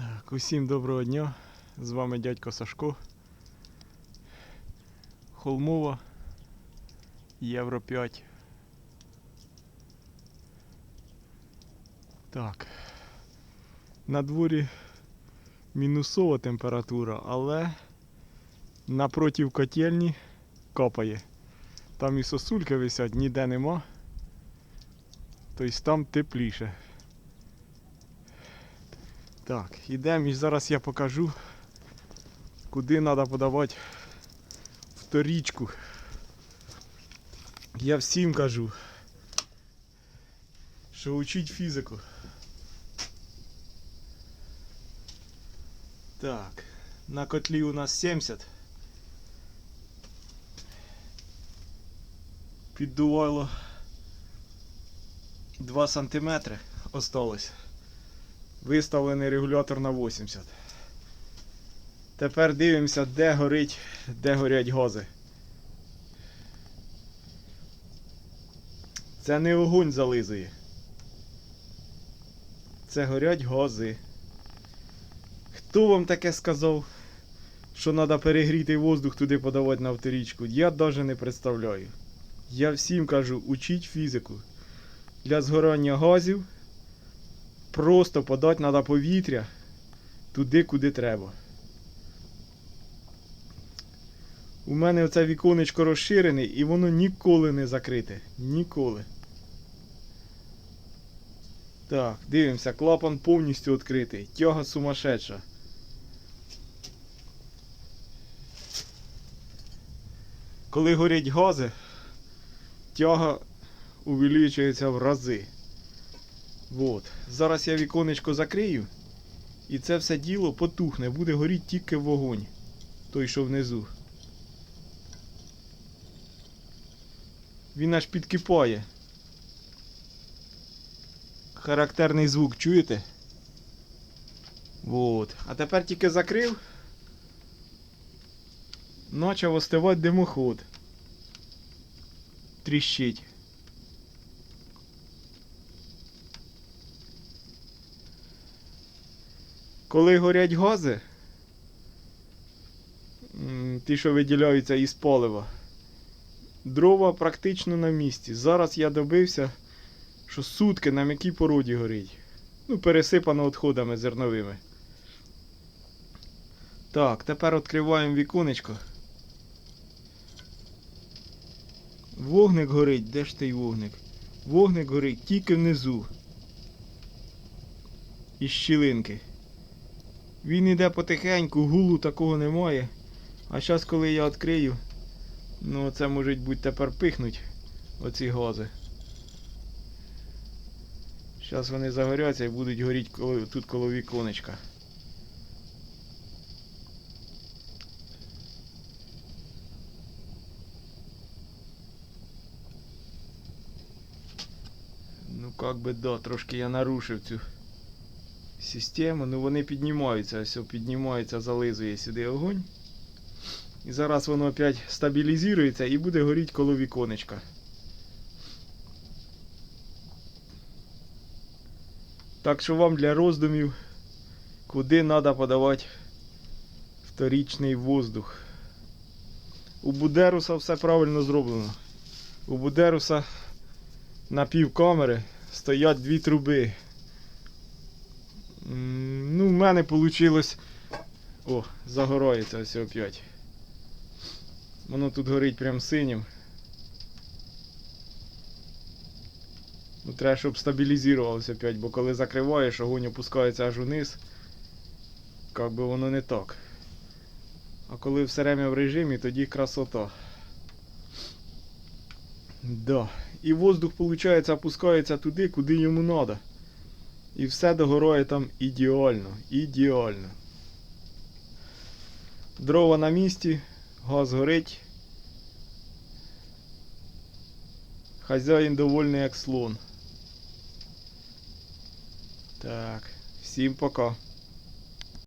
Так, усім доброго дня. З вами дядько Сашко. Холмова. Євро 5. Так. На дворі мінусова температура, але напротив котельні капає. Там і сосульки висять, ніде нема. Тобто там тепліше. Так, ідемо і зараз я покажу, куди треба подавати вторічку. Я всім кажу, що учіть фізику. Так, на котлі у нас 70. Піддувало 2 см осталось. Виставлений регулятор на 80. Тепер дивимося, де горить, де горять гази. Це не огонь зализує. Це горять гази. Хто вам таке сказав, що треба перегріти воздух туди подавати на вторічку? Я навіть не представляю. Я всім кажу, учіть фізику. Для згорання газів просто подати треба повітря туди, куди треба. У мене оце віконечко розширене і воно ніколи не закрите. Ніколи. Так, дивимося, клапан повністю відкритий. Тяга сумасшедша. Коли горять гази, тяга увеличується в рази. Вот. Зараз я віконечко закрию. І це все діло потухне, буде горіти тільки вогонь. Той, що внизу. Він аж підкипає. Характерний звук, чуєте? Вот. А тепер тільки закрив. Почав остивати димоход. Тріщить. Коли горять гази, ті, що виділяються із полива, дрова практично на місці. Зараз я добився, що сутки на м'якій породі горить. Ну, пересипано відходами зерновими. Так, тепер відкриваємо віконечко. Вогник горить, де ж той вогник? Вогник горить тільки внизу. Із щілинки. Він іде потихеньку, гулу такого немає. А зараз, коли я відкрию, ну це може бути тепер пихнуть оці гази. Зараз вони загоряться і будуть горіти тут коло віконечка. Ну как би да, трошки я нарушив цю систему, ну вони піднімаються, все піднімається, зализує сюди огонь. І зараз воно опять стабілізується і буде горіти коло віконечка. Так що вам для роздумів, куди треба подавати вторічний воздух. У Будеруса все правильно зроблено. У Будеруса на пів камери стоять дві труби. Ну, в мене вийшло. О, загорається ось опять. Воно тут горить прям синім. Ну, треба, щоб стабілізувалося опять, бо коли закриваєш, огонь опускається аж униз. Как би воно не так. А коли все время в режимі, тоді красота. Да. І воздух, виходить, опускається туди, куди йому треба. І все догорає там ідеально. Ідеально. Дрова на місці, газ горить. Хазяїн довольний як слон. Так, всім пока.